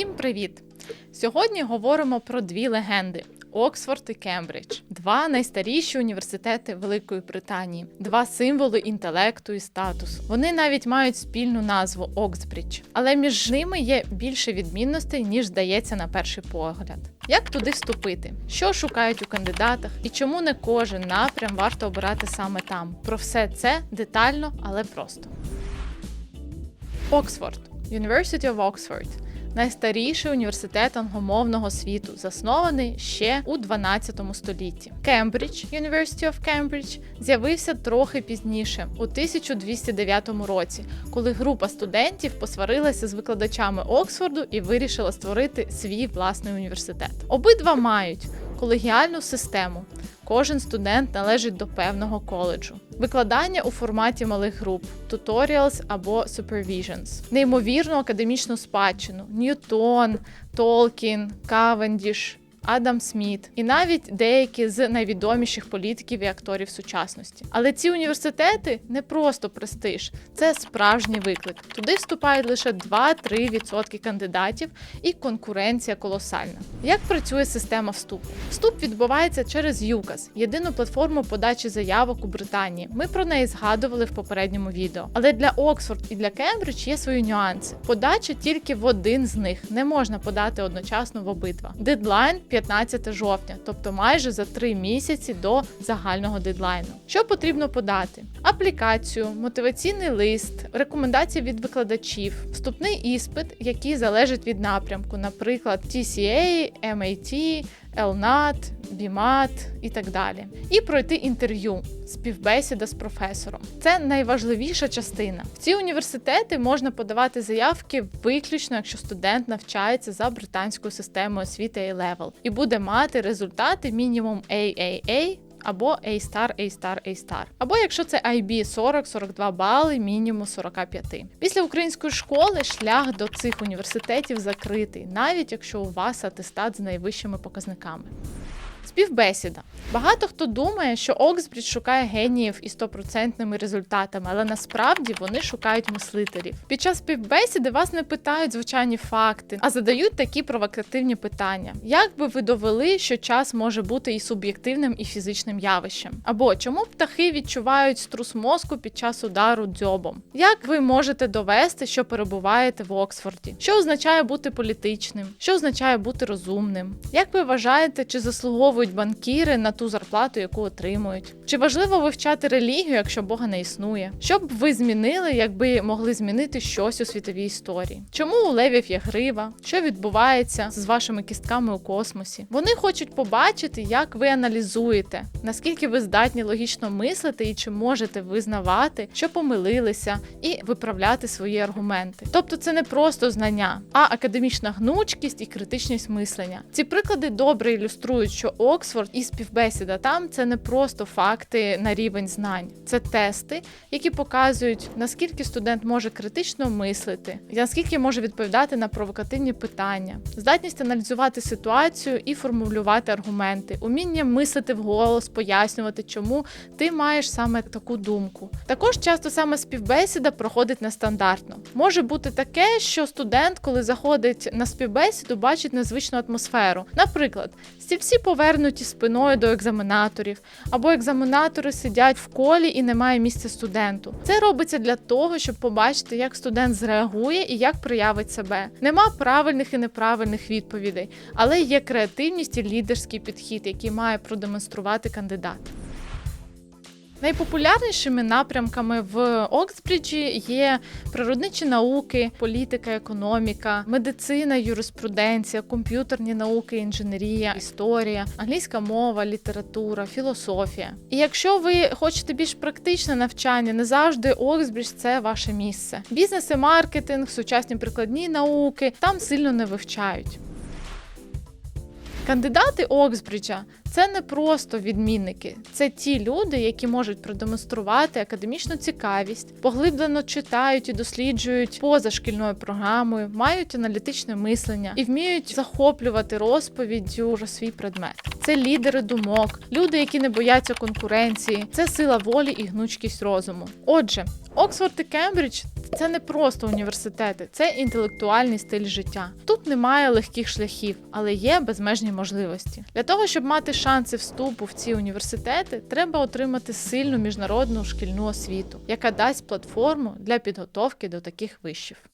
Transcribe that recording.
Всім привіт! Сьогодні говоримо про дві легенди. Оксфорд і Кембридж два найстаріші університети Великої Британії, два символи інтелекту і статусу. Вони навіть мають спільну назву Оксбридж, але між ними є більше відмінностей, ніж здається на перший погляд. Як туди вступити? Що шукають у кандидатах і чому не кожен напрям варто обирати саме там? Про все це детально, але просто. Оксфорд University of Oxford найстаріший університет англомовного світу, заснований ще у 12 столітті. Кембридж University of Cambridge з'явився трохи пізніше, у 1209 році, коли група студентів посварилася з викладачами Оксфорду і вирішила створити свій власний університет. Обидва мають колегіальну систему. Кожен студент належить до певного коледжу. Викладання у форматі малих груп, tutorials або supervisions. Неймовірну академічну спадщину: Ньютон, Толкін, Кавендіш, Адам Сміт і навіть деякі з найвідоміших політиків і акторів сучасності. Але ці університети не просто престиж, це справжній виклик. Туди вступають лише 2-3% кандидатів, і конкуренція колосальна. Як працює система вступу? Вступ відбувається через ЮКАС, єдину платформу подачі заявок у Британії. Ми про неї згадували в попередньому відео. Але для Оксфорд і для Кембридж є свої нюанси. Подача тільки в один з них не можна подати одночасно в обидва. Дедлайн 15 жовтня, тобто майже за три місяці до загального дедлайну. Що потрібно подати? Аплікацію, мотиваційний лист, рекомендації від викладачів, вступний іспит, який залежить від напрямку, наприклад, TCA, MAT, LNAT, BMAT і так далі. І пройти інтерв'ю, співбесіда з професором. Це найважливіша частина. В ці університети можна подавати заявки виключно, якщо студент навчається за британською системою освіти A-Level і буде мати результати мінімум AAA або A-Star, A-Star, A-Star. Або якщо це IB 40-42 бали, мінімум 45. Після української школи шлях до цих університетів закритий, навіть якщо у вас атестат з найвищими показниками. Співбесіда. Багато хто думає, що Оксбрідж шукає геніїв із стопроцентними результатами, але насправді вони шукають мислителів. Під час співбесіди вас не питають звичайні факти, а задають такі провокативні питання: як би ви довели, що час може бути і суб'єктивним, і фізичним явищем? Або чому птахи відчувають струс мозку під час удару дзьобом? Як ви можете довести, що перебуваєте в Оксфорді? Що означає бути політичним? Що означає бути розумним? Як ви вважаєте, чи заслуговують банкіри на ту зарплату, яку отримують? Чи важливо вивчати релігію, якщо Бога не існує? Що б ви змінили, якби могли змінити щось у світовій історії? Чому у левів є грива? Що відбувається з вашими кістками у космосі? Вони хочуть побачити, як ви аналізуєте, наскільки ви здатні логічно мислити і чи можете визнавати, що помилилися, і виправляти свої аргументи. Тобто, це не просто знання, а академічна гнучкість і критичність мислення. Ці приклади добре ілюструють, що Оксфорд і співбесіда там це не просто факти на рівень знань, це тести, які показують наскільки студент може критично мислити, наскільки може відповідати на провокативні питання, здатність аналізувати ситуацію і формулювати аргументи, уміння мислити вголос, пояснювати, чому ти маєш саме таку думку. Також часто саме співбесіда проходить нестандартно. Може бути таке, що студент, коли заходить на співбесіду, бачить незвичну атмосферу. Наприклад, стільці повернуті спиною до екзаменаторів, або екзаменатори сидять в колі і немає місця студенту. Це робиться для того, щоб побачити, як студент зреагує і як проявить себе. Нема правильних і неправильних відповідей, але є креативність і лідерський підхід, який має продемонструвати кандидат. Найпопулярнішими напрямками в Оксбриджі є природничі науки, політика, економіка, медицина, юриспруденція, комп'ютерні науки, інженерія, історія, англійська мова, література, філософія. І якщо ви хочете більш практичне навчання, не завжди Оксбридж – це ваше місце. Бізнес і маркетинг, сучасні прикладні науки там сильно не вивчають. Кандидати Оксбриджа це не просто відмінники, це ті люди, які можуть продемонструвати академічну цікавість, поглиблено читають і досліджують поза шкільною програмою, мають аналітичне мислення і вміють захоплювати розповіддю про свій предмет. Це лідери думок, люди, які не бояться конкуренції, це сила волі і гнучкість розуму. Отже, Оксфорд і Кембридж це не просто університети, це інтелектуальний стиль життя. Тут немає легких шляхів, але є безмежні можливості. Для того, щоб мати шанси вступу в ці університети, треба отримати сильну міжнародну шкільну освіту, яка дасть платформу для підготовки до таких вишів.